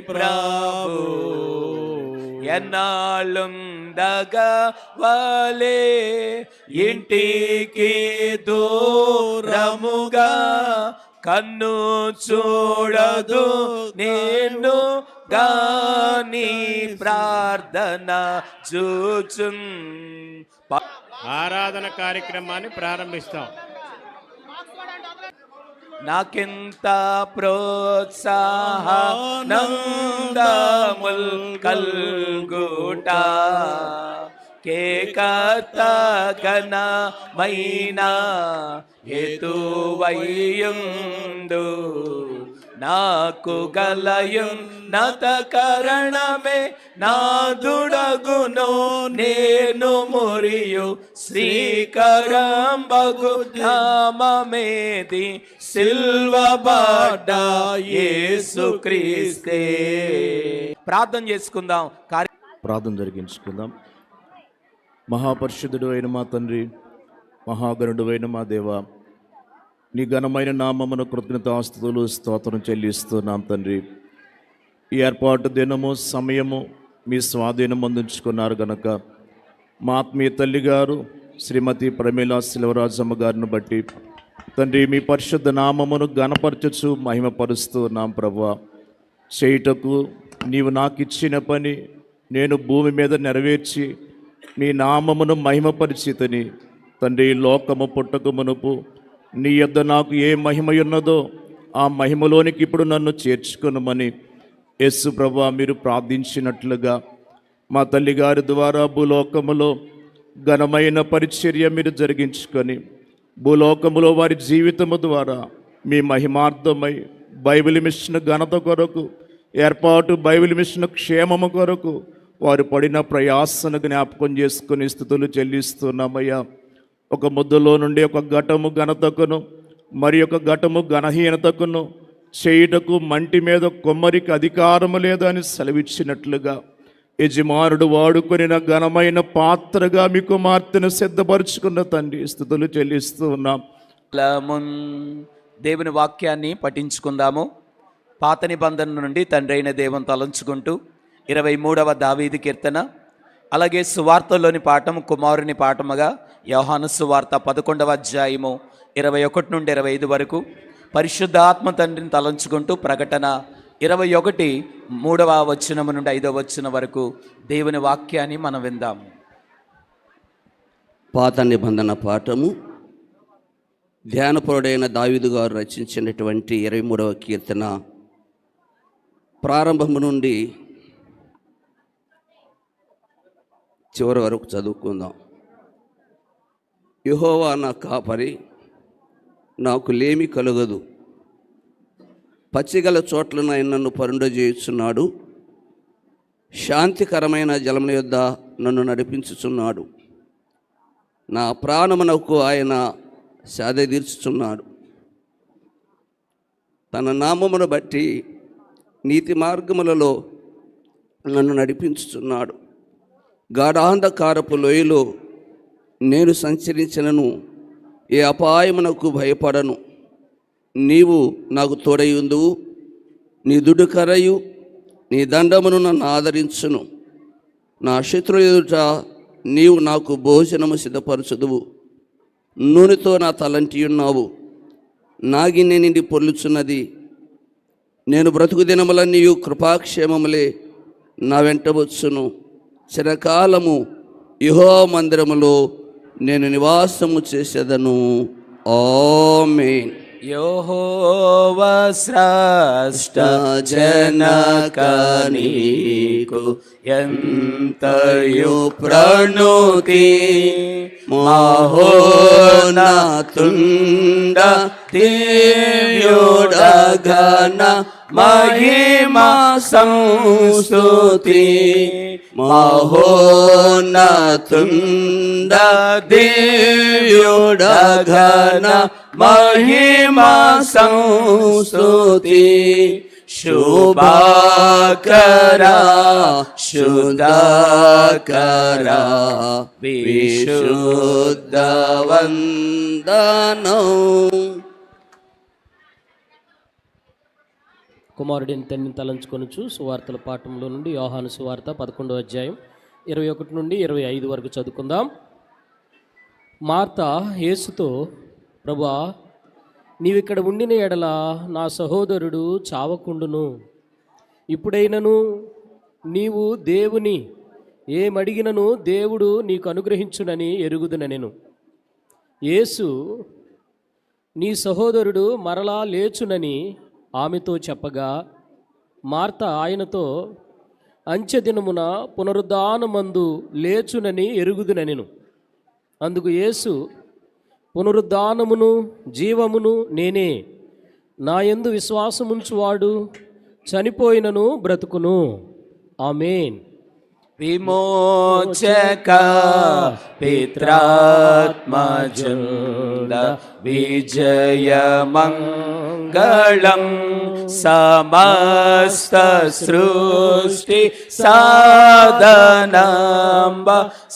ప్రభు ఎన్నాళ్ళుండగ వలే ఇంటికి దూరముగా కన్ను చూడదు నేను గాని ప్రార్థన చూచున్ ప- ఆరాధన కార్యక్రమాన్ని ప్రారంభిస్తాం. నాకింత ప్రోత్సాహనందముల్ కల్గుట. కేకత ఘనమైన హేతువయ్యుండు నాకు గలయుం నత కరణమే నాదుడగును నేను మురియు శ్రీకరంబగు నామమేది సిల్వబడ్డ యేసు ప్రార్థన చేసుకుందాం. కార్య ప్రార్థన జరిగించుకుందాం. మహాపరిశుద్ధుడు అయిన మా తండ్రి మహాగరుడు అయిన మా దేవ నీ ఘనమైన నామమును ఆస్తులు స్తోత్రం చెల్లిస్తున్నాం తండ్రి. ఈ ఏర్పాటు దినము సమయము మీ స్వాధీనం అందించుకున్నారు గనక మా ఆత్మీయ తల్లి గారు శ్రీమతి ప్రమీల శిలవరాజమ్మ గారిని బట్టి తండ్రి మీ పరిశుద్ధ నామమును ఘనపరచచ్చు మహిమపరుస్తూ నాం ప్రభా. చేయుటకు నీవు నాకు ఇచ్చిన పని నేను భూమి మీద నెరవేర్చి నీ నామమును మహిమపరిచితని. తండ్రి లోకము పుట్టక మునుపు నీ యొద్ద నాకు ఏ మహిమ ఉన్నదో ఆ మహిమలోనికి ఇప్పుడు నన్ను చేర్చుకునమని యస్సు ప్రభా మీరు ప్రార్థించినట్లుగా మా తల్లిగారి ద్వారా భూలోకములో ఘనమైన పరిచర్య మీరు జరిగించుకొని భూలోకములో వారి జీవితము ద్వారా మీ మహిమార్థమై బైబిల్ మిషన్ ఘనత కొరకు ఏర్పాటు బైబిల్ మిషన్ క్షేమము కొరకు వారు పడిన ప్రయాసను జ్ఞాపకం చేసుకుని స్థుతులు చెల్లిస్తున్నామయ్యా. ఒక ముద్దలో నుండి ఒక ఘటము ఘనతకును మరి ఒక ఘటము ఘనహీనతకును చేయుటకు మంటి మీద కొమ్మరికి అధికారము లేదని సెలవిచ్చినట్లుగా యజమానుడు వాడుకొనిన ఘనమైన పాత్రగా మీ కుమార్తెను సిద్ధపరుచుకున్న తండ్రి స్థుతులు చెల్లిస్తూ ఉన్నాం. దేవుని వాక్యాన్ని పఠించుకుందాము. పాత నిబంధన నుండి తండ్రి అయిన దేవుని తలంచుకుంటూ ఇరవై మూడవ దావీది కీర్తన అలాగే సువార్తలోని పాఠము కుమారుని పాఠముగా యోహాను సువార్త పదకొండవ అధ్యాయము ఇరవై ఒకటి నుండి ఇరవై ఐదు వరకు పరిశుద్ధాత్మ తండ్రిని తలంచుకుంటూ ప్రకటన ఇరవై ఒకటి మూడవ వచనము నుండి ఐదవ వచనం వరకు దేవుని వాక్యాన్ని మనం విందాం పాత నిబంధన పాఠము. ధ్యానపరుడైన దావిదు గారు రచించినటువంటి ఇరవై మూడవ కీర్తన. ప్రారంభము నుండి చివరి వరకు చదువుకుందాం. యహోవా నా కాపరి నాకు లేమి కలుగదు. పచ్చిగల చోట్లను ఆయన నన్ను పరుండజేయుచున్నాడు. శాంతికరమైన జలముల యొద్ద నన్ను నడిపించుచున్నాడు. నా ప్రాణమునకు ఆయన సాధ తీర్చుచున్నాడు. తన నామమును బట్టి నీతి మార్గములలో నన్ను నడిపించుచున్నాడు. గాఢాంధకారపు లోయలో నేను సంచరించినను. ఏ అపాయమునకు భయపడను. నీవు నాకు తోడయుందువు. నీ దుడుకరయు నీ దండమును నన్ను ఆదరించును. నా శత్రువు ఎదుట నీవు నాకు భోజనము సిద్ధపరచుదువు. నూనెతో నా తలంటి ఉన్నావు నాగిన్నె నిండి పొర్లుచున్నది. నేను బ్రతుకు దినములన్నీయు కృపాక్షేమములే నా వెంట వచ్చును. చిరకాలము యుహో మందిరములో నేను నివాసము చేసేదను. ఆమేన్. యహోవ స్రష్ట జనక నీకు ఎంతయు ప్రణుతి? మహోనతుండ దివ్యోడగన మహిమా సంస్తుతి మహోనతుండ దివ్యోడగన మహిమా సంస్తుతి శుభాకరా శుధాకరా విశుద్ధవందనం కుమారుడిని తండ్రిని తలంచుకొనుచు సువార్తల పాఠంలో నుండి యోహాను సువార్త పదకొండవ అధ్యాయం ఇరవై ఒకటి నుండి ఇరవై ఐదు వరకు చదువుకుందాం. మార్త యేసుతో ప్రభా నీవిక్కడ ఉండిన ఎడల నా సహోదరుడు చావకుండును. ఇప్పుడైనను నీవు దేవుని ఏమడిగినను దేవుడు నీకు అనుగ్రహించునని ఎరుగుదున నేను. యేసు నీ సహోదరుడు మరలా లేచునని ఆమెతో చెప్పగా మార్త ఆయనతో అంచెదినమున పునరుద్ధానమందు లేచునని ఎరుగుదునెను అందుకు యేసు పునరుద్ధానమును జీవమును నేనే. నా యందు విశ్వాసముంచువాడు చనిపోయినను బ్రతుకును. ఆమెన్. विमोचका पित्रात्मज विजयमङ्गलं समस्तसृष्टि सादनम्ब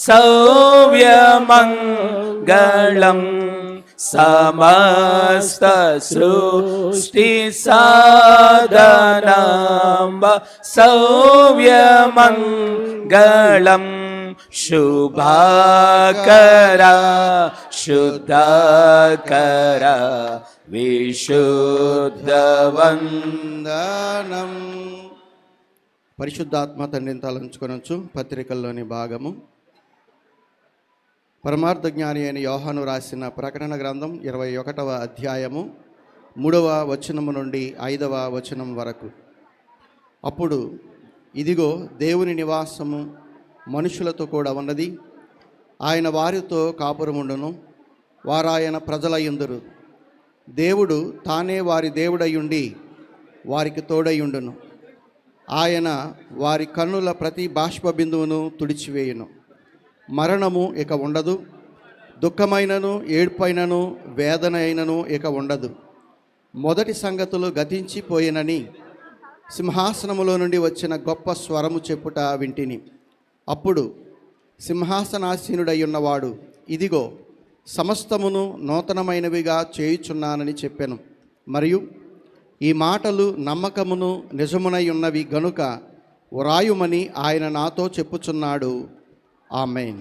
सव्यमङ्गळम् సమస్త సృష్టి సాధనంబ సౌవ్యమంగళం శుభాకర శుద్ధకర విశుద్ధవందనం. పరిశుద్ధాత్మ తండ్రిని తలంచుకొనొచ్చు. పత్రికల్లోని భాగము. పరమార్థ జ్ఞాని అయిన యోహాను రాసిన ప్రకటన గ్రంథం ఇరవై ఒకటవ అధ్యాయము మూడవ వచనము నుండి ఐదవ వచనం వరకు. అప్పుడు ఇదిగో దేవుని నివాసము మనుషులతో కూడా ఉన్నది. ఆయన వారితో కాపురముండును. వారాయన ప్రజల ఎందురు దేవుడు తానే వారి దేవుడయుండి వారికి తోడయుండును. ఆయన వారి కన్నుల ప్రతి బాష్ప బిందువును తుడిచివేయును. మరణము ఇక ఉండదు. దుఃఖమైనను ఏడ్పైనను వేదన అయినను ఇక ఉండదు. మొదటి సంగతులు గతించిపోయినని సింహాసనములో నుండి వచ్చిన గొప్ప స్వరము చెప్పుట వింటిని. అప్పుడు సింహాసనాసీనుడై ఉన్నవాడు ఇదిగో సమస్తమును నూతనమైనవిగా చేయుచున్నానని చెప్పాను. మరియు ఈ మాటలు నమ్మకమును నిజమునై ఉన్నవి గనుక వ్రాయుమని ఆయన నాతో చెప్పుచున్నాడు. ఆమెన్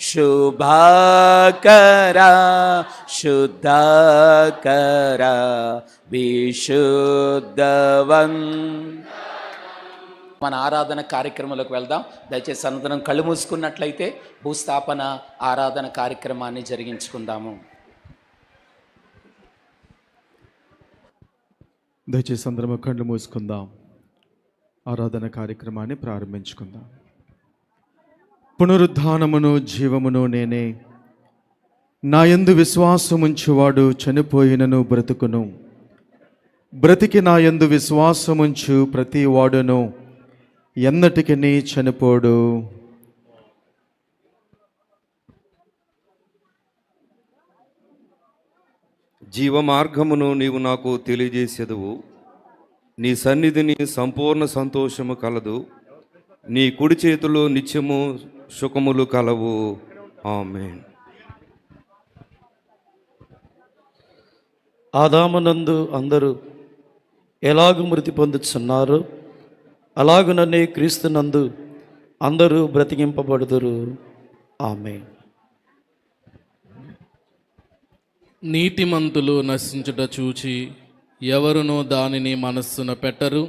శుభాకర శుద్ధకర విశుద్ధవన్ మన ఆరాధన కార్యక్రమంలోకి వెళ్దాం. దయచేసి అందరం కళ్ళు మూసుకున్నట్లయితే భూస్థాపన ఆరాధన కార్యక్రమాన్ని జరిగించుకుందాము. దయచేసి అందరం కళ్ళు మూసుకుందాం. ఆరాధన కార్యక్రమాన్ని ప్రారంభించుకుందాం. పునరుద్ధానమును జీవమును నేనే. నా యందు విశ్వాసముంచువాడు చనిపోయినను బ్రతుకును. బ్రతికి నా యందు విశ్వాసముంచు ప్రతి వాడును ఎన్నటికి నీ చనిపోడు. జీవ మార్గమును నీవు నాకు తెలియజేసేదువు. నీ సన్నిధిని సంపూర్ణ సంతోషము కలదు. నీ కుడి చేతిలో నిత్యము సుఖములు కలవు. ఆమెన్. ఆదామునందు అందరూ ఎలాగు మృతి పొందుతున్నారు అలాగుననే క్రీస్తునందు అందరూ బ్రతికింపబడుదురు. ఆమె నీతిమంతులు నశించుట చూచి ఎవరునూ దానిని మనస్సున పెట్టరు.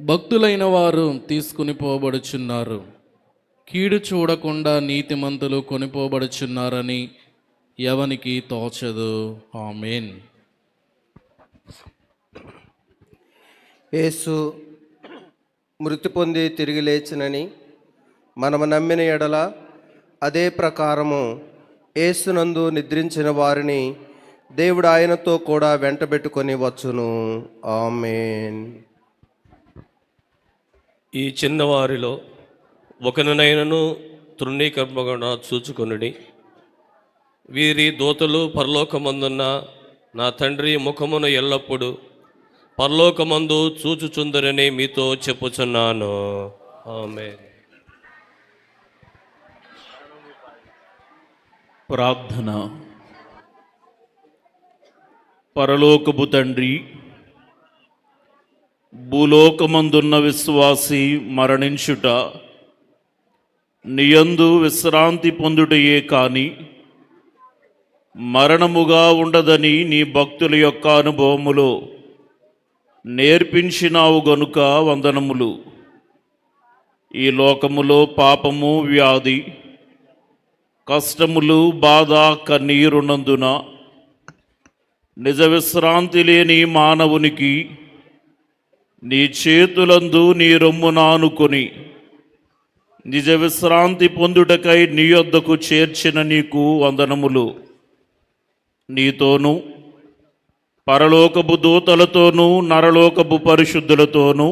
భక్తులైన వారు తీసుకుని పోబడుచున్నారు. కీడు చూడకుండా నీతిమంతులు కొనిపోబడుచున్నారని ఎవనికి తోచదు. ఆమెన్. యేసు మృతి పొంది తిరిగి లేచినని మనము నమ్మిన ఎడల అదే ప్రకారము యేసునందు నిద్రించిన వారిని దేవుడు ఆయనతో కూడా వెంటబెట్టుకొని వచ్చును. ఆమెన్. ఈ చిన్నవారిలో ఒకనైనను తృణీకర్మగా చూచుకొనుడి. వీరి దూతలు పరలోకమందున్న నా తండ్రి ముఖమును ఎల్లప్పుడూ పరలోకమందు చూచుచుందరని మీతో చెప్పుచున్నాను. ఆమె ప్రార్థన. పరలోకపు తండ్రి భూలోకమందున్న విశ్వాసి మరణించుట నియందు విశ్రాంతి పొందుటయే కాని మరణముగా ఉండదని నీ భక్తుల యొక్క అనుభవములో నేర్పించినావు గనుక వందనములు. ఈ లోకములో పాపము వ్యాధి కష్టములు బాధ కన్నీరున్నందున నిజ విశ్రాంతి లేని మానవునికి నీ చేతులందు నీ రొమ్మునానుకొని నిజ విశ్రాంతి పొందుటకై నీ యొద్దకు చేర్చిన నీకు వందనములు. నీతోనూ పరలోకపు దూతలతోనూ నరలోకపు పరిశుద్ధులతోనూ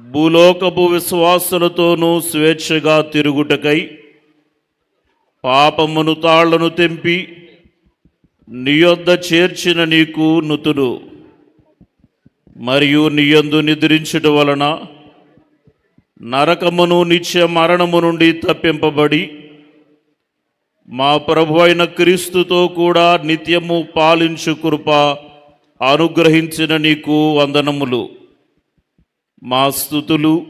భూలోకపు విశ్వాసులతోనూ స్వేచ్ఛగా తిరుగుటకై పాపమును తాళ్ళను తెంపి నీ యొద్ద చేర్చిన నీకు నుతుడు మరియు నీయందు నిద్రించుట వలన నరకమును నిత్య మరణము నుండి తప్పింపబడి మా ప్రభు అయిన క్రీస్తుతో కూడా నిత్యము పాలించు కృప అనుగ్రహించిన నీకు వందనములు. మా స్థుతులు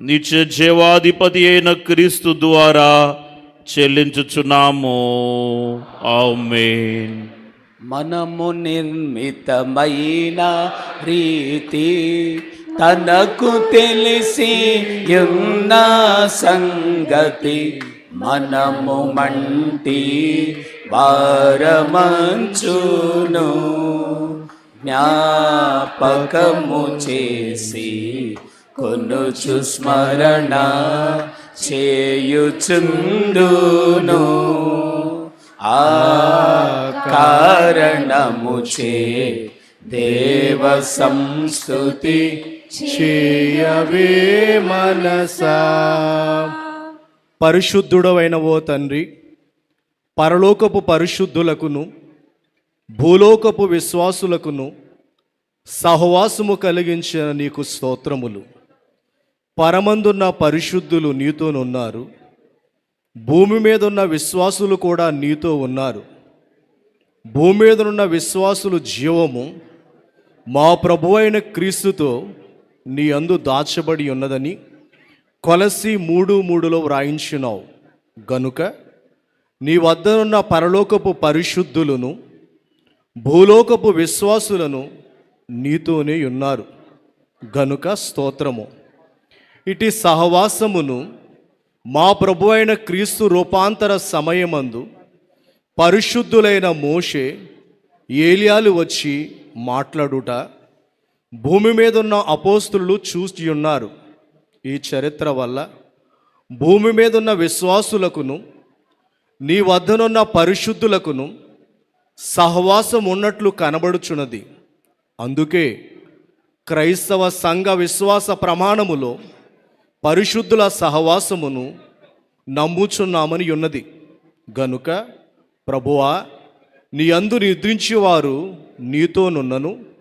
నిత్య జీవాధిపతి అయిన క్రీస్తు ద్వారా చెల్లించుచున్నాము. ఆమేన్. మనము నిర్మితమైన రీతి తనకు తెలిసి ఉన్న సంగతి మనము మంటి వారమంచును. జ్ఞాపకము చేసి కొనుచు స్మరణ చేయుచుండును. ఆ కారణము చే దేవ సంస్కృతి చేయవే మనసా. పరిశుద్ధుడవైన ఓ తండ్రి పరలోకపు పరిశుద్ధులకును భూలోకపు విశ్వాసులకును సహవాసము కలిగించిన నీకు స్తోత్రములు. పరమందున్న పరిశుద్ధులు నీతోనున్నారు. భూమి మీద ఉన్న విశ్వాసులు కూడా నీతో ఉన్నారు. భూమి మీద ఉన్న విశ్వాసులు జీవము మా ప్రభు అయిన క్రీస్తుతో నీ అందు దాచబడి ఉన్నదని కొలసి మూడు మూడులో వ్రాయించినావు గనుక నీ వద్దనున్న పరలోకపు పరిశుద్ధులను భూలోకపు విశ్వాసులను నీతోనే ఉన్నారు. గనుక స్తోత్రము. ఇటు సహవాసమును మా ప్రభు అయిన క్రీస్తు రూపాంతర సమయమందు పరిశుద్ధులైన మోషే ఏలియాలు వచ్చి మాట్లాడుట భూమి మీద ఉన్న అపోస్తులు చూసి ఉన్నారు. ఈ చరిత్ర వల్ల భూమి మీద ఉన్న విశ్వాసులకును నీ వద్దనున్న పరిశుద్ధులకును సహవాసం ఉన్నట్లు కనబడుచున్నది. అందుకే క్రైస్తవ సంఘ విశ్వాస ప్రమాణములో పరిశుద్ధుల సహవాసమును నమ్ముచున్నామని ఉన్నది. గనుక ప్రభువా నీ అందు నిద్రించేవారు నీతోనున్నను.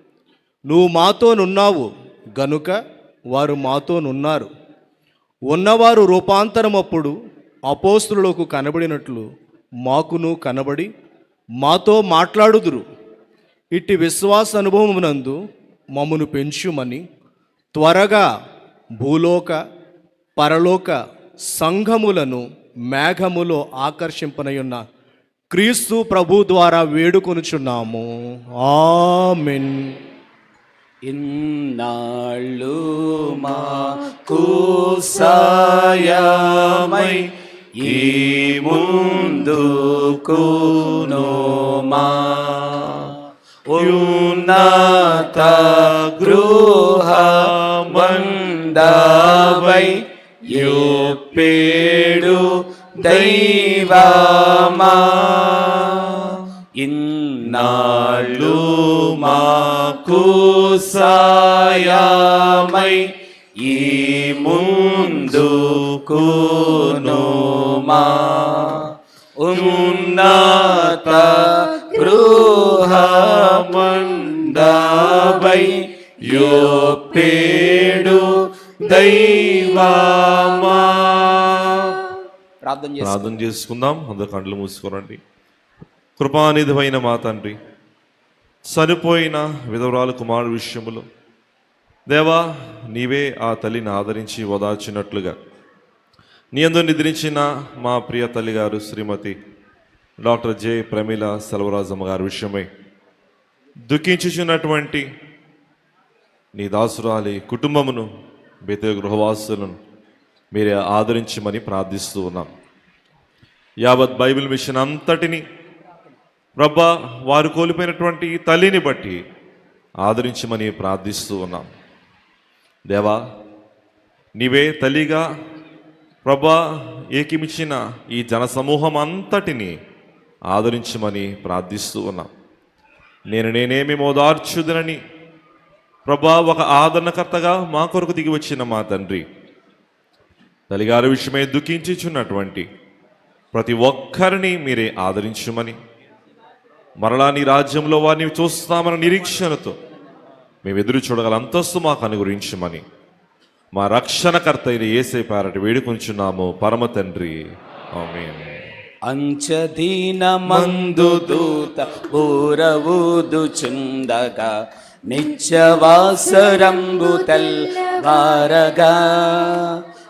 నువ్వు మాతోనున్నావు గనుక వారు మాతోనున్నారు ఉన్నవారు రూపాంతరమప్పుడు అపోస్తులకు కనబడినట్లు మాకును కనబడి మాతో మాట్లాడుదురు. ఇట్టి విశ్వాస అనుభవమునందు మమ్మను పెంచుమని త్వరగా భూలోక పరలోక సంఘములను మేఘములో ఆకర్షింపనయున్న క్రీస్తు ప్రభు ద్వారా వేడుకొనుచున్నాము. ఆమెన్. ఇన్నాళ్ళు మాకు సాయమై ఈ ముందుకును మా ఉన్నత గృహ మందవై పేడు ఇన్నాళ్ళు మాకు సాయమై ఈ ముందు మా ఉన్నత గృహమందబై యోపేడు దైవమా. ప్రార్థన చేసుకుందాం. అందరు కండ్లు మూసుకోరండి. కృపానిధిమైన మా తండ్రి చనిపోయిన విధవరాలు కుమారుడు విషయములు దేవా నీవే ఆ తల్లిని ఆదరించి ఓదార్చినట్లుగా. నీ అందు నిద్రించిన మా ప్రియ తల్లి గారు శ్రీమతి డాక్టర్ జె. ప్రమీల సెలవరాజమ్మ గారి విషయమై దుఃఖించుచున్నటువంటి నీ దాసురాలి కుటుంబమును బేతే గృహవాసులను మీరే ఆదరించమని ప్రార్థిస్తూ ఉన్నాం. యావత్ బైబిల్ మిషన్ అంతటిని ప్రభా వారు కోల్పోయినటువంటి తల్లిని బట్టి ఆదరించమని ప్రార్థిస్తూ ఉన్నాం. దేవా నీవే తల్లిగా ప్రభా ఏకిమిచ్చిన ఈ జనసమూహం అంతటిని ఆదరించమని ప్రార్థిస్తూ ఉన్నాం. నేను నేనేమి మోదార్చుదనని ప్రభా ఒక ఆదరణకర్తగా మా కొరకు దిగి వచ్చిన మా తండ్రి తల్లిగారి విషయమై దుఃఖించుచున్నటువంటి ప్రతి ఒక్కరిని మీరే ఆదరించుమని మరలా నీ రాజ్యంలో వారిని చూస్తామన్న నిరీక్షణతో మేము ఎదురు చూడగల అంతస్తు మాకు అనుగురించమని మా రక్షణకర్త అయిన ఏసే పారటి వేడుకొంచున్నాము. పరమ తండ్రి. ఆమేన్. అంచదీన మందు దూత ఊరవూదుచుండగా నిత్యవాసరంబు తెల్వారగా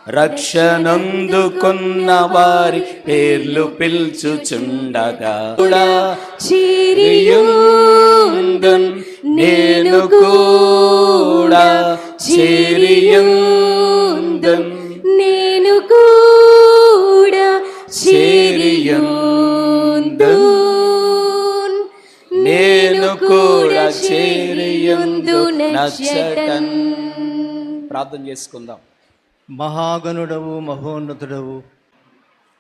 రక్షణందుకున్న వారి పేర్లు పిల్చుచుండగా చేరియుందున్ నేను కూడా చేరియుందున్ నేను కూడా చేరియుందున్ నేను కూడా చేరియుందు నచ్చటన్ ప్రార్థన చేసుకుందాం. మహాగణుడవు మహోన్నతుడవు.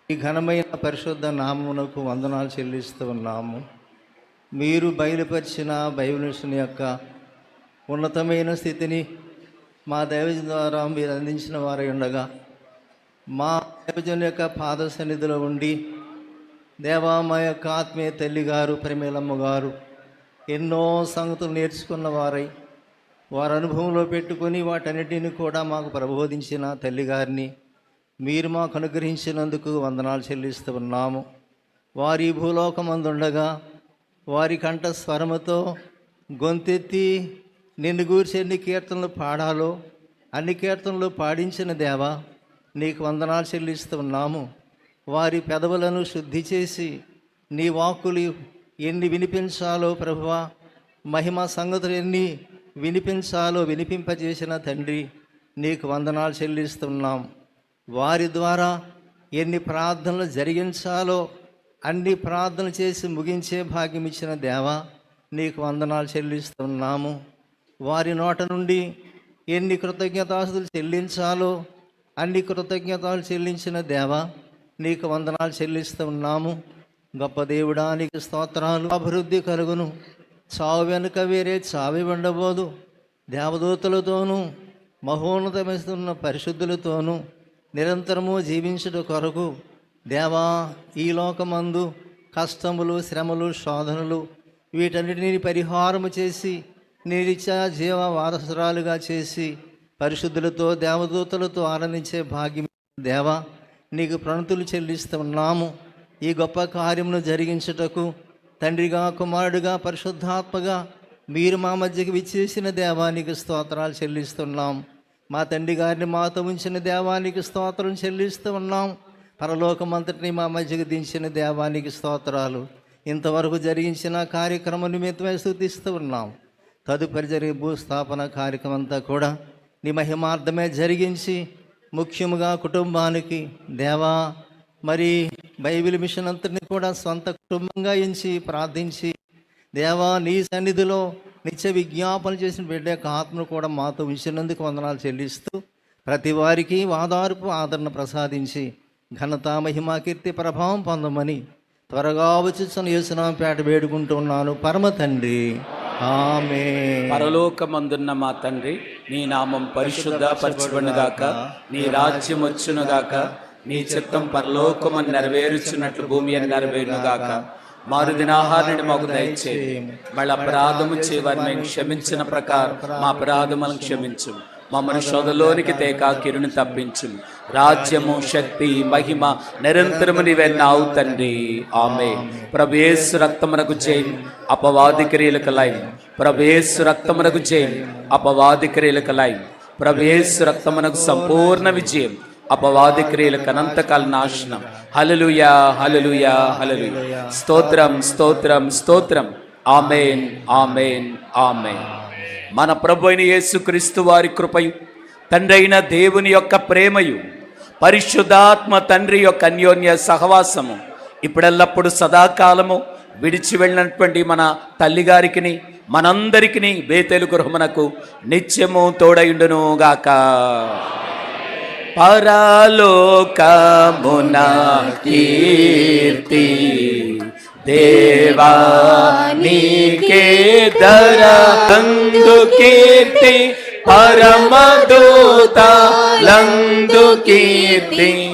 ఈ ఘనమైన పరిశుద్ధ నామమునకు వందనాలు చెల్లిస్తూ ఉన్నాము. మీరు బయలుపరిచిన బైబిల్ని యొక్క ఉన్నతమైన స్థితిని మా దైవజన్ ద్వారా మీరు అందించిన వారై ఉండగా మా దైవజన్ యొక్క పాద సన్నిధిలో ఉండి దేవా మా యొక్క ఆత్మీయ తల్లి గారు ప్రేమేలమ్మ గారు ఎన్నో సంగతులు నేర్చుకున్న వారై వారి అనుభవంలో పెట్టుకొని వాటన్నిటిని కూడా మాకు ప్రబోధించిన తల్లిగారిని మీరు మాకు అనుగ్రహించినందుకు వందనాలు చెల్లిస్తూ ఉన్నాము. వారి భూలోకమందుండగా వారి కంఠ స్వరముతో గొంతెత్తి నిన్ను గూర్చి ఎన్ని కీర్తనలు పాడాలో అన్ని కీర్తనలు పాడించిన దేవా నీకు వందనాలు చెల్లిస్తూ ఉన్నాము. వారి పెదవులను శుద్ధి చేసి నీ వాక్కులు ఎన్ని వినిపించాలో ప్రభువా మహిమ సంగతులు ఎన్ని వినిపించాలో వినిపింపజేసిన తండ్రి నీకు వందనాలు చెల్లిస్తున్నాం. వారి ద్వారా ఎన్ని ప్రార్థనలు జరిగించాలో అన్ని ప్రార్థనలు చేసి ముగించే భాగ్యం ఇచ్చిన దేవా నీకు వందనాలు చెల్లిస్తున్నాము. వారి నోట నుండి ఎన్ని కృతజ్ఞతాస్తులు చెల్లించాలో అన్ని కృతజ్ఞతలు చెల్లించిన దేవా నీకు వందనాలు చెల్లిస్తున్నాము. గొప్ప దేవుడానికి స్తోత్రాలు. అభివృద్ధి కలుగును. చావు వెనుక వేరే చావి ఉండబోదు. దేవదూతలతోనూ మహోన్నతమిస్తున్న పరిశుద్ధులతోనూ నిరంతరము జీవించుట కొరకు దేవా ఈ లోకమందు కష్టములు శ్రమలు శోధనలు వీటన్నిటిని పరిహారము చేసి నిరీచ జీవ వారసురాలుగా చేసి పరిశుద్ధులతో దేవదూతలతో ఆనందించే భాగ్యం దేవా నీకు ప్రణతులు చెల్లిస్తున్నాము ఈ గొప్ప కార్యమును జరిగించుటకు తండ్రిగా కుమారుడిగా పరిశుద్ధాత్మగా మీరు మా మధ్యకి విచ్చేసిన దేవానికి స్తోత్రాలు చెల్లిస్తున్నాం. మా తండ్రి గారిని మాతో ఉంచిన దేవానికి స్తోత్రం చెల్లిస్తూ ఉన్నాం. పరలోకమంతటిని మా మధ్యకు దించిన దేవానికి స్తోత్రాలు. ఇంతవరకు జరిగించిన కార్యక్రమం నిమిత్తమే స్థుతిస్తూ ఉన్నాం. తదుపరి జరిగే భూస్థాపన కార్యక్రమం అంతా కూడా నీ మహిమార్థమే జరిగించి ముఖ్యముగా కుటుంబానికి దేవా మరి బైబిల్ మిషన్ అంతటిని కూడా సొంత కుటుంబంగా ఎంచి ప్రార్థించి దేవా నీ సన్నిధిలో నిత్య విజ్ఞాపన చేసిన బిడ్డ యొక్క ఆత్మను కూడా మాతో ఉంచినందుకు వందనాలు చెల్లిస్తూ ప్రతి వారికి వాదార్పు ఆదరణ ప్రసాదించి ఘనత మహిమ కీర్తి ప్రభావం పొందమని త్వరగా వచ్చిన యేసునామ పేట వేడుకుంటున్నాను పరమ తండ్రి. ఆమె పరలోకమందున్న మా తండ్రి నీ నామం పరిశుద్ధ పరచుబడినగాక నీ రాజ్యం వచ్చునుగాక నీ చిత్తం పరలోకమని నెరవేరుచున్నట్లు భూమి అని నెరవేరునుగాక. మారు దినాహారుని మాకు దయచేయి. మళ్ళీ అపరాధము చేయవారిని మేము క్షమించిన ప్రకారం మా అపరాధములను క్షమించు మమ్మల్ని శోధలోనికి తేకా కిరుని తప్పించు రాజ్యము శక్తి మహిమ నిరంతరము నీవెన్నావు తండ్రి. ఆమె ప్రభేసు రక్తమునకు జైన్ అపవాది క్రియలకు లైన్ ప్రభేసు రక్తమునకు జైన్ అపవాది క్రియలకు లైన్ ప్రభేసు రక్తమునకు సంపూర్ణ విజయం. అపవాది క్రియలకు అనంతకాల నాశనం. హలలుయా హలలుయా హలలుయ స్తోత్రం స్తోత్రం స్తోత్రం. Amen amen amen. మన ప్రభు అయిన యేసుక్రీస్తు వారి కృపయు తండ్రి అయిన దేవుని యొక్క ప్రేమయు పరిశుద్ధాత్మ తండ్రి యొక్క అన్యోన్య సహవాసము ఇప్పుడెల్లప్పుడు సదాకాలము విడిచి వెళ్ళినటువంటి మన తల్లిగారికిని మనందరికిని బేతెలు గృహమునకు నిత్యము తోడయుండును గాక పరలోకమున కీర్తి. దేవా నీకే ధరందు కీర్తి పరమదూత లందు కీర్తి.